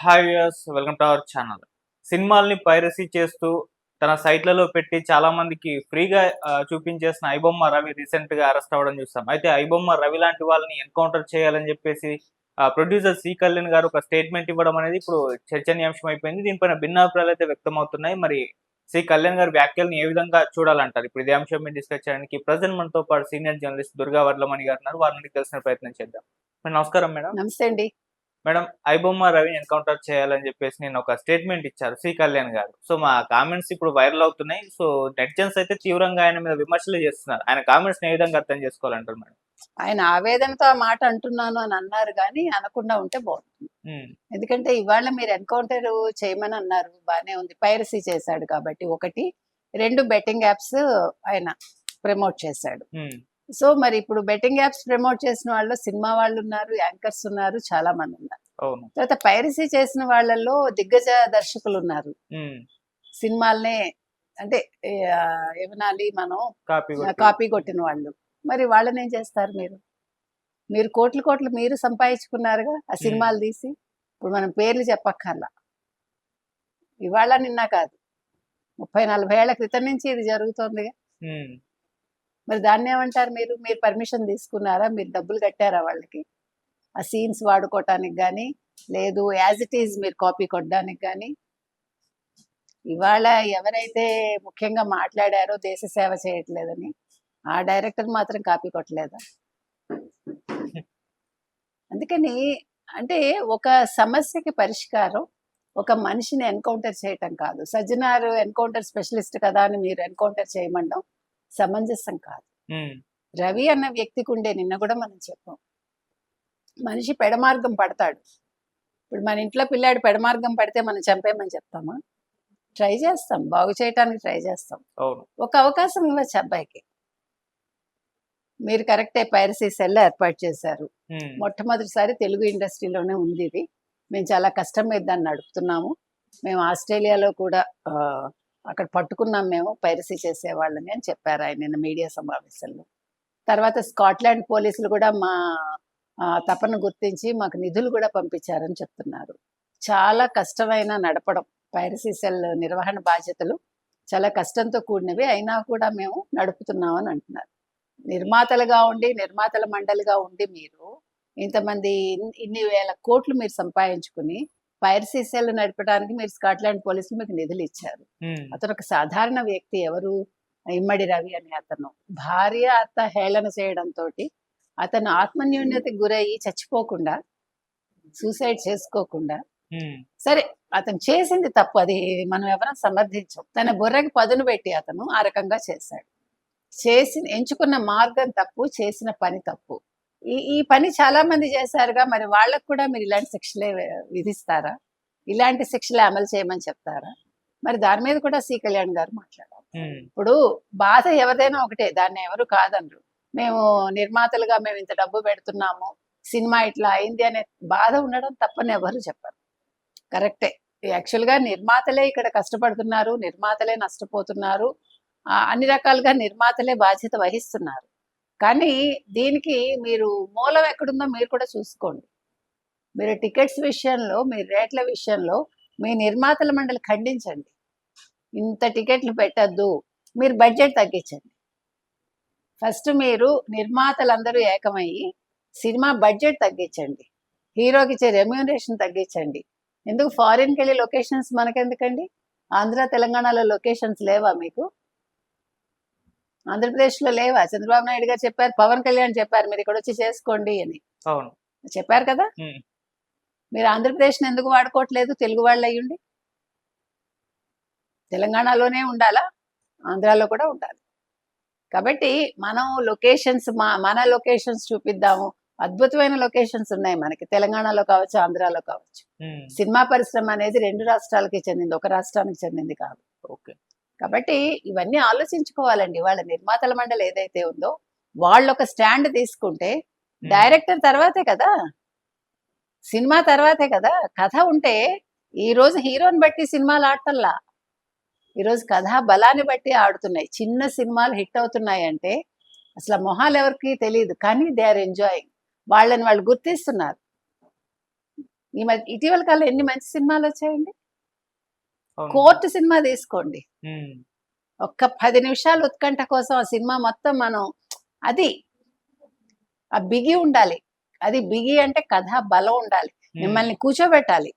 Hi welcome to our channel. సినిమాల్ని piracy చేస్తూ తన సైట్లలో పెట్టి చాలా మందికి ఫ్రీగా చూపించేసిన ఐబొమ్మ రవి రీసెంట్గా అరెస్ట్ అవ్వడం చూస్తాం. అయితే ఐబొమ్మ రవి లాంటి వాళ్ళని ఎన్కౌంటర్ చేయాలని చెప్పేసి ప్రొడ్యూసర్ సి కళ్యాణ్ గారు ఒక స్టేట్మెంట్ ఇవ్వడం అనేది ఇప్పుడు చర్చనీయాంశం అయిపోయింది దీనిపైన భిన్నాభిప్రాయాలు అయితే వ్యక్తం అవుతున్నాయి మరి సి కళ్యాణ్ గారి వ్యాఖ్యలను ఏ విధంగా చూడాలంటారు? ఇప్పుడు ఇదే అంశం మీద డిస్కస్ చేయడానికి ప్రజెంట్ మనతో పాటు సీనియర్ జర్నలిస్ట్ దుర్గా వర్లమణి గారు ఉన్నారు. నుండి తెలిసిన ప్రయత్నం చేద్దాం. నమస్కారం మేడం. నమస్తే అండి. మేడం ఐబొమ్మ రవిని ఎన్కౌంటర్ చేయాలని చెప్పేసి నేను ఒక స్టేట్మెంట్ ఇచ్చారు సి కళ్యాణ్ గారు. సో మా కామెంట్స్ ఇప్పుడు వైరల్ అవుతున్నాయి. సో నెటిజన్స్ అయితే తీవ్రంగా ఆయన మీద విమర్శలు చేస్తున్నారు. ఆయన కామెంట్స్ ఏ విధంగా అర్థం చేసుకోవాలంటారు మేడం? ఆయన ఆవేదనతో ఆ మాట అంటున్నాను అని అన్నారు కానీ అనకుండా ఉంటే బాగుంటుంది. ఎందుకంటే ఇవాళ మీరు ఎన్కౌంటర్ చేయమని అన్నారు బానే ఉంది. పైరసీ చేశాడు కాబట్టి ఒకటి. రెండు బెట్టింగ్ యాప్స్ ఆయన ప్రమోట్ చేశాడు. సో మరి ఇప్పుడు బెట్టింగ్ యాప్స్ ప్రమోట్ చేసిన వాళ్ళు సినిమా వాళ్ళు ఉన్నారు యాంకర్స్ ఉన్నారు చాలా మంది ఉన్నారు. తర్వాత పైరసీ చేసిన వాళ్ళల్లో దిగ్గజ దర్శకులు ఉన్నారు. సినిమాలనే అంటే ఏమనాలి మనం? కాపీ కొట్టి. కాపీ కొట్టిన వాళ్ళు. మరి వాళ్ళని ఏం చేస్తారు మీరు? మీరు కోట్లు కోట్లు మీరు సంపాదించుకున్నారుగా ఆ సినిమాలు తీసి? ఇప్పుడు మనం పేర్లు చెప్పక్కర్లా. ఇవాళ నిన్న కాదు. ముప్పై నలభై ఏళ్ళ క్రితం నుంచి ఇది జరుగుతోందిగా. మరి దాన్ని ఏమంటారు మీరు? మీరు పర్మిషన్ తీసుకున్నారా? మీరు డబ్బులు కట్టారా వాళ్ళకి? ఆ సీన్స్ వాడుకోవటానికి కానీ లేదు యాజ్ ఇట్ ఈజ్ మీరు కాపీ కొట్టడానికి కానీ ఇవాళ ఎవరైతే ముఖ్యంగా మాట్లాడారో దేశ సేవ చేయట్లేదని ఆ డైరెక్టర్ మాత్రం కాపీ కొట్టలేదా? అందుకని అంటే ఒక సమస్యకి పరిష్కారం ఒక మనిషిని ఎన్కౌంటర్ చేయటం కాదు. సజ్జనారు ఎన్కౌంటర్ స్పెషలిస్ట్ కదా అని మీరు ఎన్కౌంటర్ చేయమండం సమంజసం కాదు. రవి అన్న వ్యక్తికి ఉండే నిన్న కూడా మనం చెప్పాం. మనిషి పెడమార్గం పడతాడు. ఇప్పుడు మన ఇంట్లో పిల్లాడు పెడమార్గం పడితే మనం చంపేమని చెప్తామా? ట్రై చేస్తాం. బాగు చేయటానికి ట్రై చేస్తాం. ఒక అవకాశం ఇవ్వచ్చు అబ్బాయికి. మీరు కరెక్టే పైరసీ సెల్ ఏర్పాటు చేశారు. మొట్టమొదటిసారి తెలుగు ఇండస్ట్రీలోనే ఉంది ఇది. మేము చాలా కష్టం మీద దాన్ని నడుపుతున్నాము. మేము ఆస్ట్రేలియాలో కూడా అక్కడ పట్టుకున్నాం మేము పైరసీ చేసేవాళ్ళని అని చెప్పారు ఆయన నిన్న మీడియా సమావేశంలో. తర్వాత స్కాట్లాండ్ పోలీసులు కూడా మా తపన గుర్తించి మాకు నిధులు కూడా పంపించారని చెప్తున్నారు. చాలా కష్టమైన నడపడం. పైరసీ సెల్ నిర్వహణ బాధ్యతలు చాలా కష్టంతో కూడినవి అయినా కూడా మేము నడుపుతున్నామని అంటున్నారు. నిర్మాతలుగా ఉండి నిర్మాతల మండలిగా ఉండి మీరు ఇంతమంది ఇన్ని వేల కోట్లు మీరు సంపాదించుకుని పైరసీ సెల్ నడపడానికి మీరు స్కాట్లాండ్ పోలీసులు మీకు నిధులు ఇచ్చారు. అతను ఒక సాధారణ వ్యక్తి ఎవరు? ఇమ్మడి రవి అనే అతను. భార్య అత్త హేళన చేయడంతో అతను ఆత్మన్యూన్యతకి గురయ్యి చచ్చిపోకుండా సూసైడ్ చేసుకోకుండా సరే అతను చేసింది తప్పు. అది మనం ఎవరైనా సమర్థించం. తన బుర్రకి పదును పెట్టి అతను ఆ రకంగా చేశాడు. చేసి ఎంచుకున్న మార్గం తప్పు చేసిన పని తప్పు. ఈ ఈ పని చాలా మంది చేశారుగా మరి వాళ్ళకు కూడా మీరు ఇలాంటి శిక్షలే విధిస్తారా? ఇలాంటి శిక్షలే అమలు చేయమని చెప్తారా? మరి దాని మీద కూడా సి కళ్యాణ్ గారు మాట్లాడారు. ఇప్పుడు బాధ ఎవరిదైనా ఒకటే దాన్ని ఎవరు కాదనరు. మేము నిర్మాతలుగా మేము ఇంత డబ్బు పెడుతున్నాము సినిమా ఇట్లా అయింది అనే బాధ ఉండడం తప్పని ఎవరు చెప్పరు. కరెక్టే. యాక్చువల్గా నిర్మాతలే ఇక్కడ కష్టపడుతున్నారు నిర్మాతలే నష్టపోతున్నారు అన్ని రకాలుగా నిర్మాతలే బాధ్యత వహిస్తున్నారు. కానీ దీనికి మీరు మూలం ఎక్కడుందో మీరు కూడా చూసుకోండి. మీరు టికెట్స్ విషయంలో మీ రేట్ల విషయంలో మీ నిర్మాతల మండలి ఖండించండి. ఇంత టికెట్లు పెట్టద్దు మీరు బడ్జెట్ తగ్గించండి. ఫస్ట్ మీరు నిర్మాతలందరూ ఏకమయ్యి సినిమా బడ్జెట్ తగ్గించండి. హీరోకి ఇచ్చే రెమ్యూనరేషన్ తగ్గించండి. ఎందుకు? ఫారిన్కి వెళ్ళి లొకేషన్స్ మనకెందుకండి? ఆంధ్ర తెలంగాణలో లొకేషన్స్ లేవా మీకు? ఆంధ్రప్రదేశ్లో లేవా? చంద్రబాబు నాయుడు గారు చెప్పారు పవన్ కళ్యాణ్ చెప్పారు మీరు ఇక్కడ వచ్చి చేసుకోండి అని. అవును. చెప్పారు కదా? మీరు ఆంధ్రప్రదేశ్ని ఎందుకు వాడుకోవట్లేదు? తెలుగు వాళ్ళు అయ్యుండి తెలంగాణలోనే ఉండాలా? ఆంధ్రాలో కూడా ఉండాలి. కాబట్టి మనం లొకేషన్స్ మా మన లొకేషన్స్ చూపిద్దాము. అద్భుతమైన లొకేషన్స్ ఉన్నాయి మనకి. తెలంగాణలో కావచ్చు ఆంధ్రాలో కావచ్చు. సినిమా పరిశ్రమ అనేది రెండు రాష్ట్రాలకి చెందింది ఒక రాష్ట్రానికి చెందింది కాదు. ఓకే. కాబట్టి ఇవన్నీ ఆలోచించుకోవాలండి. వాళ్ళ నిర్మాతల మండలి ఏదైతే ఉందో వాళ్ళు ఒక స్టాండ్ తీసుకుంటే డైరెక్టర్ తర్వాతే కదా? సినిమా తర్వాతే కదా? కథ ఉంటే ఈ రోజు హీరోని బట్టి సినిమాలు ఆడటల్లా ఈరోజు కథా బలాన్ని బట్టి ఆడుతున్నాయి. చిన్న సినిమాలు హిట్ అవుతున్నాయి అంటే అసలు మొహాలు ఎవరికి తెలియదు కానీ దే ఆర్ ఎంజాయింగ్. వాళ్ళని వాళ్ళు గుర్తిస్తున్నారు. ఈ మధ్య ఇటీవల కాలం ఎన్ని మంచి సినిమాలు వచ్చాయండి. కోర్టు సినిమా తీసుకోండి. ఒక్క పది నిమిషాలు ఉత్కంఠ కోసం ఆ సినిమా మొత్తం మనం అది ఆ బిగి ఉండాలి. అది బిగి అంటే కథ బలం ఉండాలి. మిమ్మల్ని కూర్చోబెట్టాలి.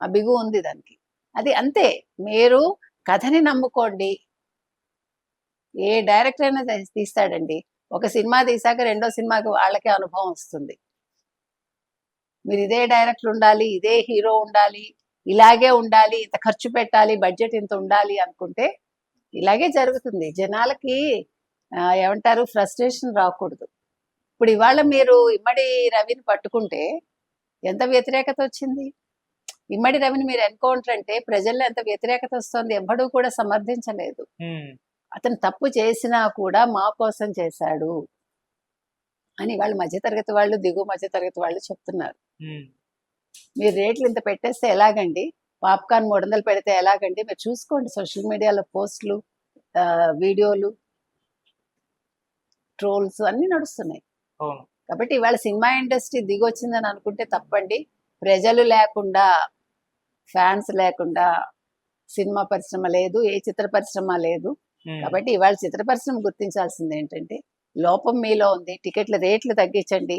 ఆ బిగు ఉంది దానికి. అది అంతే. మీరు కథని నమ్ముకోండి. ఏ డైరెక్టర్ అయినా తీస్తాడండి. ఒక సినిమా తీసాక రెండో సినిమాకి వాళ్ళకే అనుభవం వస్తుంది. మీరు ఇదే డైరెక్టర్ ఉండాలి ఇదే హీరో ఉండాలి ఇలాగే ఉండాలి ఇంత ఖర్చు పెట్టాలి బడ్జెట్ ఇంత ఉండాలి అనుకుంటే ఇలాగే జరుగుతుంది. జనాలకి ఏమంటారు ఫ్రస్ట్రేషన్ రాకూడదు. ఇప్పుడు ఇవాళ మీరు ఇమ్మడి రవిని పట్టుకుంటే ఎంత వ్యతిరేకత వచ్చింది? ఇమ్మడి రవిని మీరు ఎన్కౌంటర్ అంటే ప్రజల్లో ఎంత వ్యతిరేకత వస్తుంది ఎవ్వడూ కూడా సమర్థించలేదు. అతను తప్పు చేసినా కూడా మా కోసం చేశాడు అని వాళ్ళు మధ్యతరగతి వాళ్ళు దిగువ మధ్యతరగతి వాళ్ళు చెప్తున్నారు. మీరు రేట్లు ఇంత పెట్టేస్తే ఎలాగండి? పాప్కార్న్ మూడు వందలు పెడితే ఎలాగండి? మీరు చూసుకోండి సోషల్ మీడియాలో పోస్టులు వీడియోలు ట్రోల్స్ అన్నీ నడుస్తున్నాయి. కాబట్టి ఇవాళ సినిమా ఇండస్ట్రీ దిగొచ్చిందని అనుకుంటే తప్పండి. ప్రజలు లేకుండా ఫ్యాన్స్ లేకుండా సినిమా పరిశ్రమ లేదు ఏ చిత్ర పరిశ్రమ లేదు. కాబట్టి ఇవాళ చిత్ర పరిశ్రమ గుర్తించాల్సింది ఏంటంటే లోపం మీలో ఉంది టికెట్ల రేట్లు తగ్గించండి.